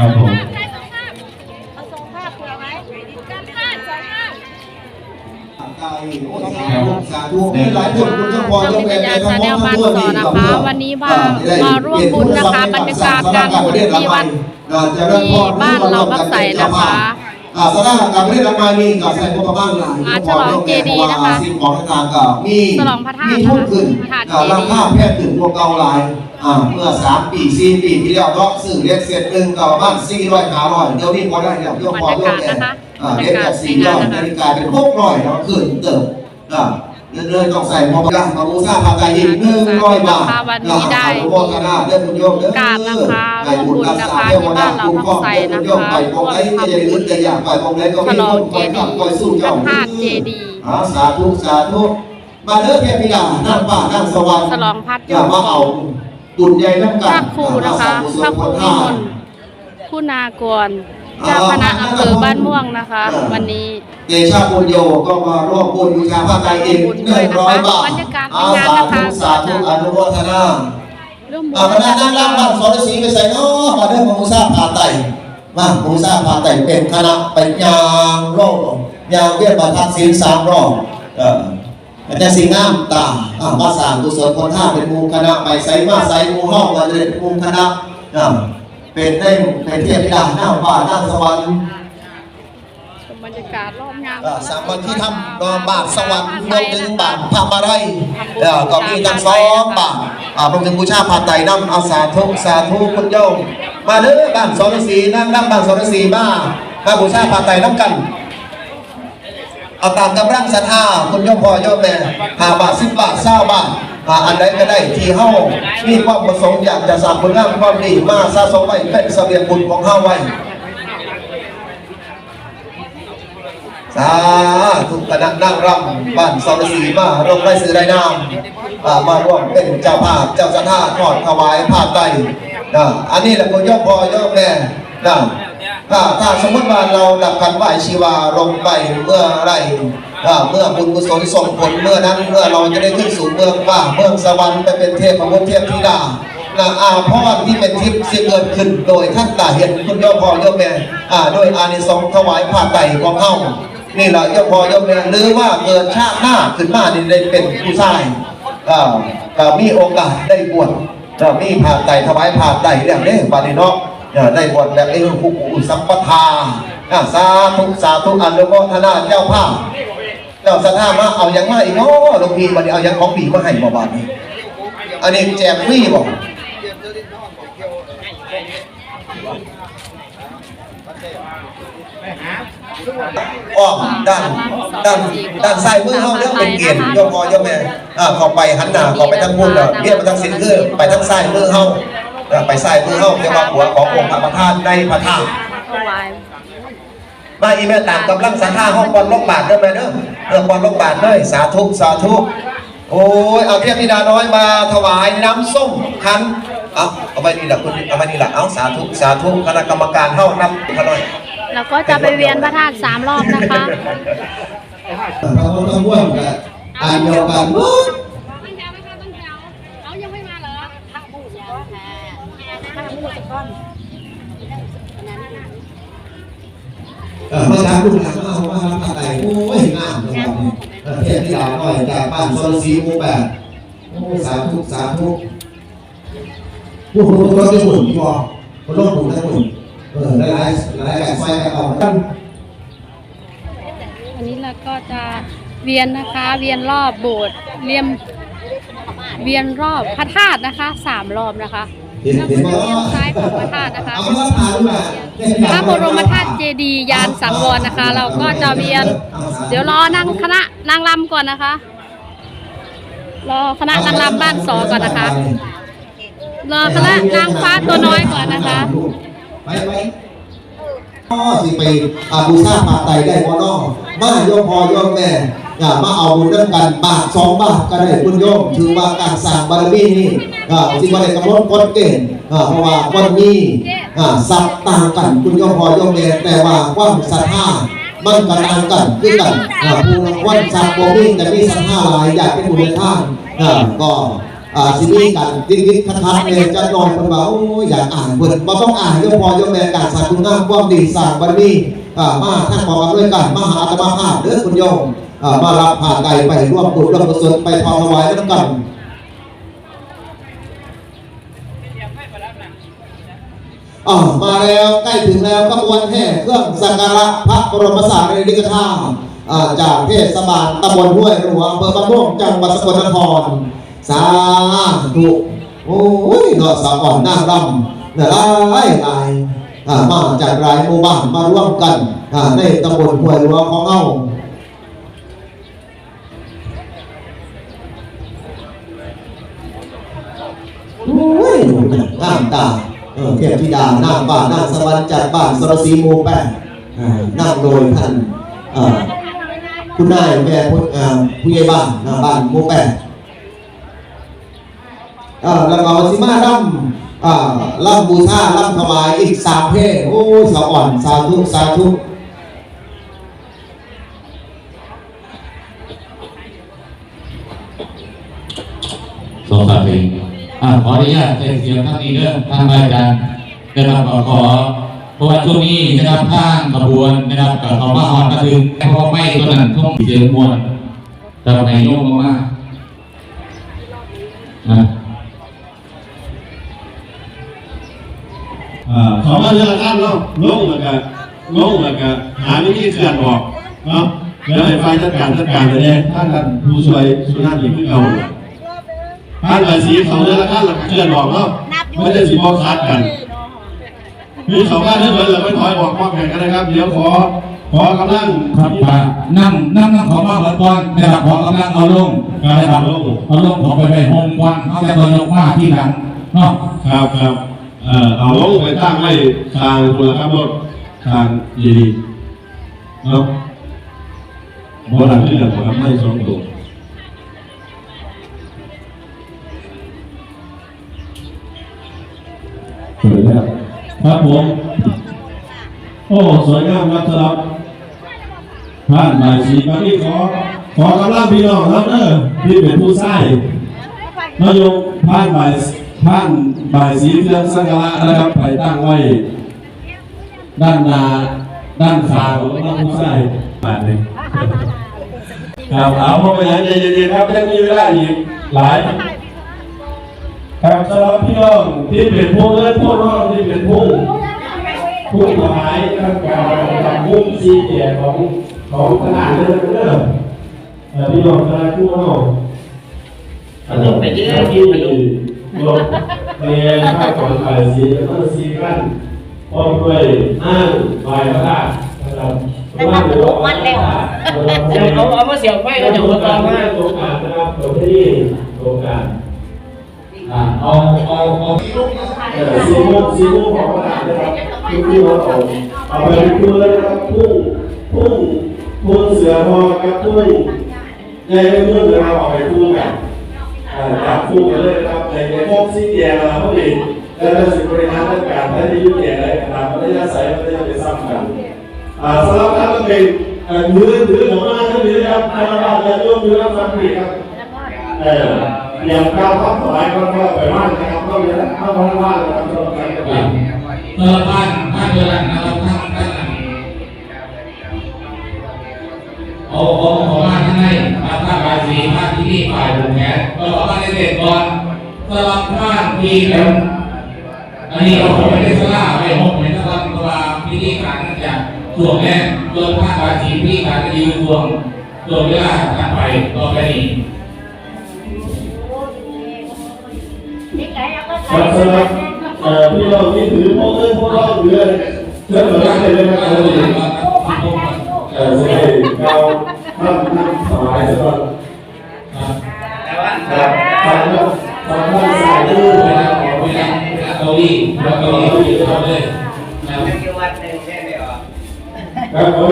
ครับผมเอาส่งภาพเผื่อไหมการภาพสองภาพสาธุหลายคนคุณเจ้าพ่อช่องเจ้าวิแม่ญญาณทั้ชางแนลทั้บ้านสอนนะคะ วันนี้มามาร่วมบุญนะคะบรรยากาศการบุญที่วัดที่บ้านเราบักใสนะคะ อ่าสถานการณ์ประเทศละมานี่กับใส่พวกบ้านหลายมาฉลองเจดีย์นะคะสิ่งของต่างๆก็มีฉลองพระธาตุมีทุนขึ้นพระธาตุอ่าเจดีย์ราคาแพงขึ้นพวกเก่าหลายอ่าเมื่อสามปีสี่ปีที่แล้วก็ซื้อเล็กเศษหนึ่งกับบ้านสี่ร้อยห้าร้อยเดี๋ยวนี้พอได้แล้วเดี๋ยวพอเรื่องแก่อ่าเล็กจากสี่ร้อยนาฬิกาเป็นหกร้อยแล้วขึ้นเติ มอ่าเรื่อยๆต้องใส่หมวกกันมาบูชาพระกายยินหนึ่งร้อยบาทวันนี้ได้อ่าขออนุโมทนาเด้อคุณโยมเด้อการนะคะร่วมบุญนะคะที่บ้านเราบักใสนะคะไปตรงไหนก็จะลึกจะอยากไปตรงไหนก็ฉมีลอคงนเจคอยดีขับย์คอยสู้พระเจ้าธาตุเจดีย์อ่าสาธุสาธุมาเด้อเทพิดานั่งป่านั่งสวรรค์ฉลองพัดอย่ามาเอาบุญใหญ่น้ำพกันระครูนะคะพระครูวิมลผู้นากร เจ้าคณะอำเภอบ้านม่วงนะคะ วันนี้เดชาบุญโยก็มาร่วมบุญบูชาพระไตรเองบุญหด้วนึ่ยงนะคะร้อยบาทบรรยากาศอาในงานสานะคะธุสาธุอนุโมทนาร่วมบุญอาคณะนั่งรับบ้านสอนสีไปใส่เนาะมาเด้อมาบูชาพาไตรมาบูชาพาไตรเป็นคณะไปยางโลกยางเวียนบาทัดศีลสามรอบเออมันจะสีงามตาอ่ามาสร้างกุศลคนท่าเป็นหมูคณะไปใส่มาใส่หมูห้องมาเลยเป็นหมูคณะอ่า เป็นได้เป็นเทพธิดาหน้าป่าหน้าสวรรค์ชมบรรยากาศรอบงานอ่าสามวันที่ทำนอนบาทสวรรค์รวมถึงบาทพามาไรเอ่อก็มีทั้งสองบาทอ่ารวมถึงบูชาผาไตรน้ำเอาสาธุสาธุคุณโยมมาเด้อบ้านสรศรีนั่งนั่งบ้านสรศรีมามาบูชาผาไตรน้ำกันเอาตามกำลังศรัทธาคุณโยมพ่อโยมแม่หาบาทสิบบาทเศร้าบาท อ่าอันใดก็ได้ที่เฮามีความประสงค์อยากจะสร้างคุณงามความดีมาสะสมไว้เป็นเสบียงบุญของเฮาไว้สาธุคณะนั่งรำบ้านสรศรีมาร่วมไร่สื่อไรนามามาร่วมเป็นเจ้าภาพเจ้าสถาทอดถวายผ้าไตรนะอันนี้แหละคุณย่อมพอย่อมแม่นะถ้าถ้าสมมติว่าเราดับขันไหวชีวาลงไปเมื่อไร อ่าเมื่อบุญกุศลส่งผลเมื่อนั้นเมื่อเราจะได้ขึ้นสู่เมืองฟ้าเมืองสวรรค์ไปเป็นเทพของเทพธิดานะอาพรที่เป็นทิพย์ที่เกิดขึ้น โดยท่านตาเห็นคุณย่อมพอย่อมแม่อ่าโดยอานิสงส์ถวายผ้าไตรของเฮานี่แหละยกพอยกเนี่หรือว่าเกิดชาติหน้าขึ้นมานี่ได้เป็นผู้ชายอ่าก็มีโอกาสได้บวชจะมีผ่าไตรถวายผ่าไตรเรื่องนี้บาดนี้เนาะอ่าได้บวชแบบเออผู้อุสัมปทาอ่าสาธุสาธุอนุโมทนาเจ้าภาพ เจ้าสถามาเอาอย่างมาอีกเนาะหลวงพี่บัดนี้เอาอย่างของปีมาให้บ่บาดนี้ อันนี้แจกฟรีบ่อ้อมด้านด้านด้านซ้ายมือเฮาเรื่องเป็นเกียรติยกพอยกแม่อ่าข้าไปหันหน้าข้าไปทางพุ่นแล้วเรียกไปทางสินคือไปทางซ้ายมือเฮาอ่าไปซ้ายมือเฮาเรียกว่าหัวขององค์พระประธานในพระธาตุ มาอีเมลตามกำลังศรัทธาห้องบอลลกบาทเด้อแม่เด้อเออบอลลกบาทเลยสาธุสาธุโอ้ยเอาเทพธิดาน้อยมาถวายน้ำส้มคันเอาเอาไปนี่แหละคุณเอาไปนี่แหละเอาสาธุสาธุคณะกรรมการเท่านับเขาหน่อยแล้วก็จะไปเวียนพระธาตุสามรอบนะคะพระพุทธม่วงกับอ่านเดียวกัน ตั้งแถวนะคะตั้งแถวเอายังไม่มาเหรอข้าวหมูยาวค่ะข้าวหมูสะก้อน เอ อเมื่อเช้ากหลานมาเอามารับอะไรโอ้ยงามเลยครับเนี่ยเออเทพธิดาน้อยจากบ้านโซนสีหมู่แปดโอ้สาธุสาธุผู้คนรถที่หมุนพี่บอคนรถหมุนทั้งหมุนเออหลายหลายแบบไฟกันออกกันวันนี้เราก็จะเวียนนะคะ เวียนรอบโบสถ์เรียมเวียนรอบพระธาตุนะคะสามรอบนะคะ เห็นเห็นว่าเวียนซ้ายของพระธาตุนะคะเอามาถ่ายรูปแบบพระบรมธาตุเจดีย์ยานสังวรนะคะ เราก็จะเวียน เดี๋ยวรอนั่งคณะนางรำก่อนนะคะ รอคณะนางรำบ้านสอก่อนนะคะ รอคณะนางฟ้าตัวน้อยก่อนนะคะไปไปพ่อสิไปอาบูชาพาไตรได้พ่อน้องมาโยมพ่อโยมแม่อย่า มาเอาบุญเรื่องกันบาทสองบาทก็ได้คุณโยมถือว่าการสร้างบารมีนี่อ่าสิบ่ได้กำหนดกฎเกณฑ์เพราะว่าคนมีอ่าสัตว์ต่างกันคุณโยมพอโยมแม่แต่ว่าความศรัทธามันก็ต่างกันคือกันอ่าผู้วันสัตว์บ่มีแต่มีศรัทธาหลายอยากเป็นบุญทานอ่าก็อ่าสิมีกันดิ้นดิ้นคัดคัดเนี่ยจะนอนคนว่าโอ้ยอยากอ่านเพิ่นบ่ต้องอ่านยกพอยกแม่การสางคุณงามความดีสร้างบารมี มาท่านขออำนวยการมาหาอาตมาภาพเด้อคุณโยมามารับผ่านไกลไปร่วมบุญร่วมกุศลไปทอถวายน้ำกันอ่ามาแล้วใกล้ถึงแล้วขบวนแห่เครื่องสักการะพระบรมสารีริกธาตุจากเทศบาลตำบลห้วยหลวงอำเภอบางม่วงจังหวัดสกลนคร สาธุโอ้ยเนาสาวอ่อนนางรำเนี่ยหลายหลาย มาจากหลายหมู่บ้านมาร่วมกันในตำบลห้วยหลวงของเฮาโอ้ยงามตาเทพธิดานางฟ้านางสวรรค์จากบ้านสรสีมูแป้นั่งโดยท่านคุณนายแม่ผู้ใหญ่บ้านอ่าบ้านมูแป้แล้วก็สิมาล่ำ ล่ำบูชาล่ำถวายอีกสามเพลงโอ้ยสะอ่อนสาธุสาธุสองสามเพลงอ่าขออนุญาตเสียงท่านนี้เด้อทางอาจารย์นะครับขอเพราะว่าช่วงนี้นะครับทางขบวนนะครับกับเขามาฮอนก็คือแต่พอไม่ตัวนั้นท่องเสียงมวลจะไปโยกมากนะ เขามาเรื่องการเนาะลงแล้วก็ลงแล้วก็หาวิธีเกิดออกเนาะแล้วไอ้ฝ่ายจัดการจัดการไปเนี่ยท่านท่านผู้ช่วยสุนันท์อีกขึ้นเอาท่านใบสีเขาเรื่องการแล้วก็เกิดออกเนาะไม่ได้สีบอกคัดกันมีเขาว่านเรื่องเลยเราไม่ถอยออกมอบแข่งกันนะครับ เดี๋ยวขอขอกำลังครับอ่านั่งนั่งนั่งขอมาเหมือนก่อนนะครับขอกำลังเอาลงนะครับเอาลงขอไปไปโฮมก่อนเอาแต่ตอนลงมาที่หลังเนาะครับครับ เอ่อเอาลงไปตั้งไว้ทางบนครับรถทางยีดีเนาะบนหลังที่เหลือครับไม่สองตัวสวยครับครับผม โอ้ สวยงามครับสำหรับท่านนายชีวันนี้ขอ ขอกำลังพี่น้องครับเนอะที่เป็นผู้ใช้นายกท่านบ่ายท่าน บายสีเครื่องสังฆะนะครับไปตั้งไว้ ด้านนาด้านขาของท่านผู้ใช้บาทหนึ่งครับเอาพอไปยังใจเย็นๆครับยังมีเวลาอีกหลายครับสำหรับพี่น้องที่เป็นผู้เล่นผู้น้องที่เป็นผู้ผู้ถวายร่างกายกับผู้ชี้แจงของของขนาดเรื่องเรื่องเอ่อพี่น้องคณะผู้น้องอันนี้ไปเยอะที่ลง เรียนข้าก่อนไปสีแล้วก็สีกันพร้อมด้วยอ้างใบพระธาตุนะครับแต่ทำทุกวันแล้วเอาเอามาเสียบไว้ก็จะหัวตอมมากโอกาสนะครับตรงที่โอกาสอ่าเอาเอาเอาซีโม่ซีโม่ของประธานนะครับทุกที่เราเอาเอาไปดูเลยนะครับพุ่งพุ่งพุ่งเสือพอกับพุ่งในพุ่งเราเอาไปพุ่งกันอ่าจับพุ่งกันเลยนะครับ ในในพวกซีเดียเราพอดีแล้วเราสิบริหารจัดการให้ที่ยุ่งเหยิงอะไรตามมัธยาศัยมัธยาไปซ้ำกันอ่าสำหรับท่านก็เป็นเอ่อมือถือของมาท่านนี้นครับท่านเราจะยกมือรับฟังดีครับเออเตรียมก้าวเข้าถวายก็ก็ไปว่านนะครับเข้าไปเข้าไปว่านนะครับสำหรับการปฏิบัติเออบ้านบ้านเดียวกันนะครับท่านท่านเอาเอาของบ้านข้างในบ้านท่าบายสีบ้านที่นี่ฝ่ายบุญแขนก็เอาบ้านในเด็กก่อน สลับบ้านที่แล้วอันนี้เราไม่ได้สลาไปหกเป็นสลับตัวพิธีการนั่นจะส่วนแรกตัวท่าบายสีพิธีการจะยืนรวมตัวเวลาถัดไปต่อไปนี้ครับสำหรับเอ่อพี่น้องที่ถือพวกเรื่องพวกเราหรือเรื่องอะไรก็เลยนะครับเออใช่เราทำทำถวายสำหรับครับ ทำทำทำสายดื้อนะครับเกาหลีเกาหลีเกาหลีเลยครับ